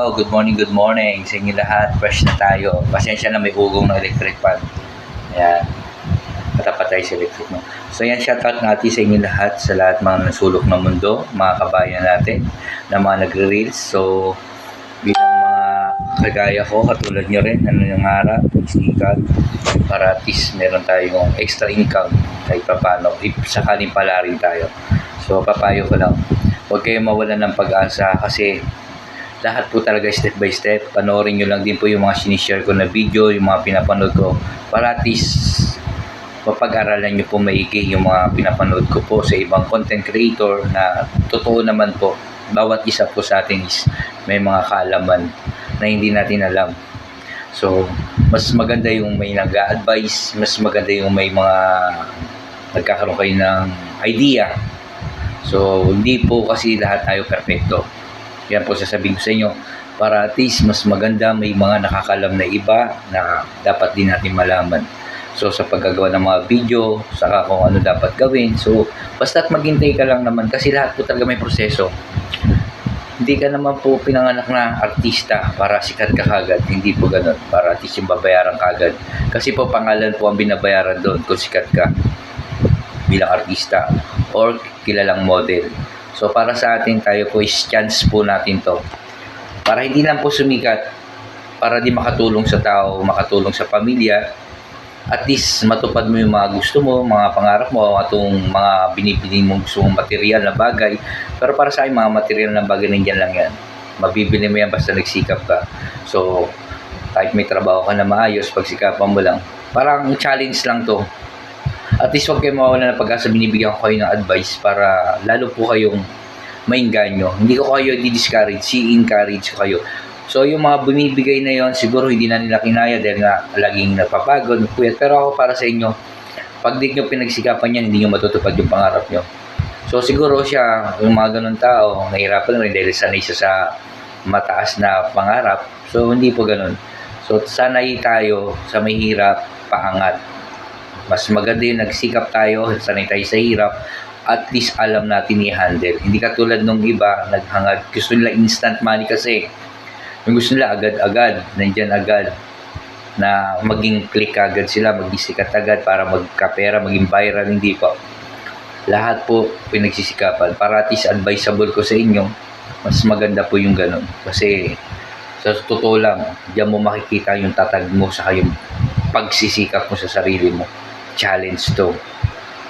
Oh, good morning, good morning sa inyo lahat. Fresh na tayo. Pasensya na may ugong ng electric fan. Ayan. Patapat tayo sa electric mo. So yan, shoutout natin sa inyo lahat, sa lahat mga nasulok ng mundo, mga kabayan natin, na mga nagre-reels. So, bilang mga kagaya ko, katulad nyo rin, ano yung harap, sikat, para at least meron tayong extra income kahit pa paano, if sakaling pala rin tayo. So, papayo ko lang, huwag kayong mawalan ng pag-asa kasi lahat po talaga step by step. Panoorin nyo lang din po yung mga sinishare ko na video, yung mga pinapanood ko para at least mapag-aralan nyo po maigi yung mga pinapanood ko po sa ibang content creator na totoo naman po bawat isa po sa atin is may mga kaalaman na hindi natin alam. So, mas maganda yung may nag-advise, mas maganda yung may mga nagkakaroon kayo ng idea. So, hindi po kasi lahat tayo perfecto. Yan po sasabihin ko sa inyo para at least mas maganda may mga nakakalam na iba na dapat din natin malaman. So sa paggagawa ng mga video, saka kung ano dapat gawin. So basta't maghintay ka lang naman kasi lahat po talaga may proseso. Hindi ka naman po pinanganak na artista para sikat ka kagad. Hindi po ganun. Para at least yung babayaran kagad. Kasi po pangalan po ang binabayaran doon kung sikat ka bilang artista or kilalang model. So para sa atin tayo po is chance po natin to. Para hindi lang po sumikat, para di makatulong sa tao, makatulong sa pamilya, at least matupad mo yung mga gusto mo, mga pangarap mo, atong mga binibili mong gusto mong material na bagay. Pero para sa akin, mga material na bagay nandiyan lang yan. Mabibili mo yan basta nagsikap ka. So, kahit may trabaho ka na maayos, pagsikapan mo lang. Parang challenge lang to. At least huwag kayo mawala ng pag-asa, binibigyan ko kayo ng advice para lalo po kayong mainganyo. Hindi ko kayo di-discourage, si-encourage ko kayo. So, yung mga bumibigay na yon siguro hindi na nila kinaya dahil nga laging napapagod, puyat. Pero ako para sa inyo, pag di nyo pinagsikapan yan, hindi nyo matutupad yung pangarap nyo. So, siguro siya, yung mga ganun tao, nahirapan rin dahil sanay siya sa mataas na pangarap. So, hindi po ganun. So, sanay tayo sa mahirap, paangat. Mas maganda yung nagsikap tayo, sanay tayo sa hirap, at least alam natin i-handle. Hindi katulad nung iba, naghangad. Gusto nila instant money kasi. Yung gusto nila agad-agad, nandyan agad na maging click agad sila, maging agad para magkapera, maging viral, hindi po. Lahat po pinagsisikapan. Para at least advisable ko sa inyo, mas maganda po yung ganun. Kasi sa totoo lang, diyan mo makikita yung tatag mo sa yung pagsisikap mo sa sarili mo. Challenge to.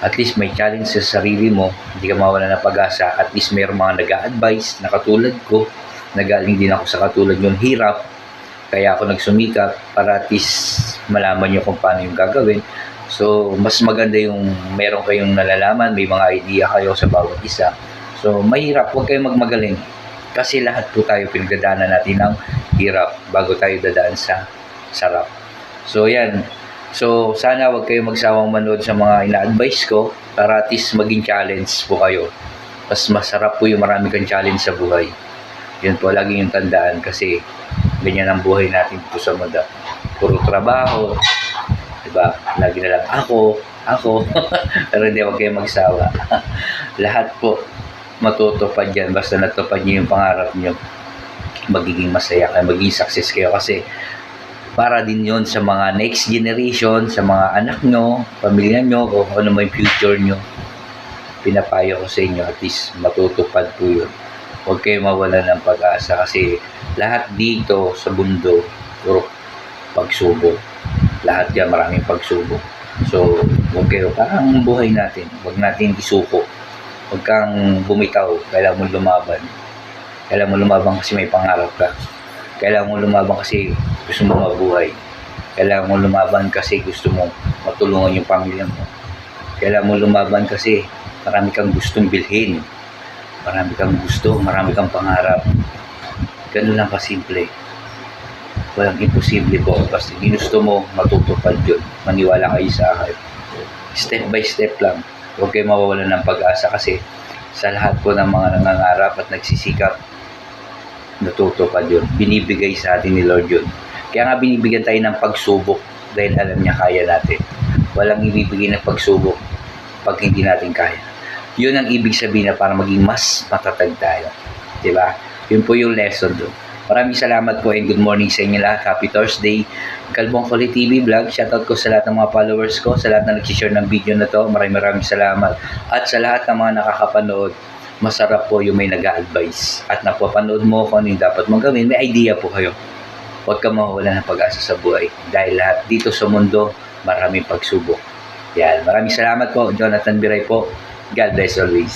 At least may challenge sa sarili mo, hindi ka mawala ng pag-asa. At least mayroong mga nag-a-advise na katulad ko, nagaling din ako sa katulad yung hirap, kaya ako nagsumikap para at least malaman nyo kung paano yung gagawin. So, mas maganda yung meron kayong nalalaman, may mga idea kayo sa bawat isa. So, mahirap, huwag kayong magmagaling. Kasi lahat po tayo pinagdadaanan natin ng hirap bago tayo dadaan sa sarap. So, yan. So, sana wag kayo magsawang manood sa mga ina-advise ko para at least maging challenge po kayo. Mas masarap po yung marami kang challenge sa buhay. Yun po, lagi yung tandaan kasi ganyan ang buhay natin dito sa mundo. Puro trabaho, diba? Lagi na lang ako, ako. Pero hindi, wag kayo magsawa. Lahat po matutupad yan basta natupad niyo yung pangarap niyo. Magiging masaya kayo, magiging success kayo kasi para din yon sa mga next generation, sa mga anak nyo, pamilya nyo, o ano may future nyo. Pinapayo ko sa inyo, at least matutupad po yun. Huwag kayo mawala ng pag-asa kasi lahat dito sa mundo, puro pagsubok. Lahat yan, maraming pagsubok. So, huwag kayo, parang ang buhay natin, huwag natin isuko. Huwag kang bumitaw, kailangan mo lumaban. Kailangan mo lumaban kasi may pangarap ka. Kailangan mo lumaban kasi gusto mo mabuhay. Kailangan mo lumaban kasi gusto mo matulungan yung pamilya mo. Kailangan mo lumaban kasi marami kang gustong bilhin. Marami kang gusto, marami kang pangarap. Ganun lang kasimple. Walang imposible po. Basta ginusto mo, matutupad yun. Maniwala kayo sa akin. Step by step lang. Huwag kayo mawawalan ng pag-asa kasi sa lahat po ng mga nangangarap at nagsisikap, natutupad yun. Binibigay sa atin ni Lord yun. Kaya nga binibigyan tayo ng pagsubok dahil alam niya kaya natin. Walang ibibigay ng pagsubok pag hindi natin kaya. Yun ang ibig sabihin na para maging mas matatag tayo. Ba? Yun po yung lesson doon. Maraming salamat po and good morning sa inyo lahat. Happy Thursday. Kalbong Koli TV Vlog. Shoutout ko sa lahat ng mga followers ko, sa lahat na nag-share ng video na to. Maraming maraming salamat. At sa lahat ng mga nakakapanood, masarap po yung may nag-a-advise. At napapanood mo kung ano yung dapat mong gawin, may idea po kayo. Huwag ka mawala ng pag-asa sa buhay. Dahil lahat dito sa mundo, maraming pagsubok. Yan. Maraming salamat po. Jonathan Biray po. God bless always.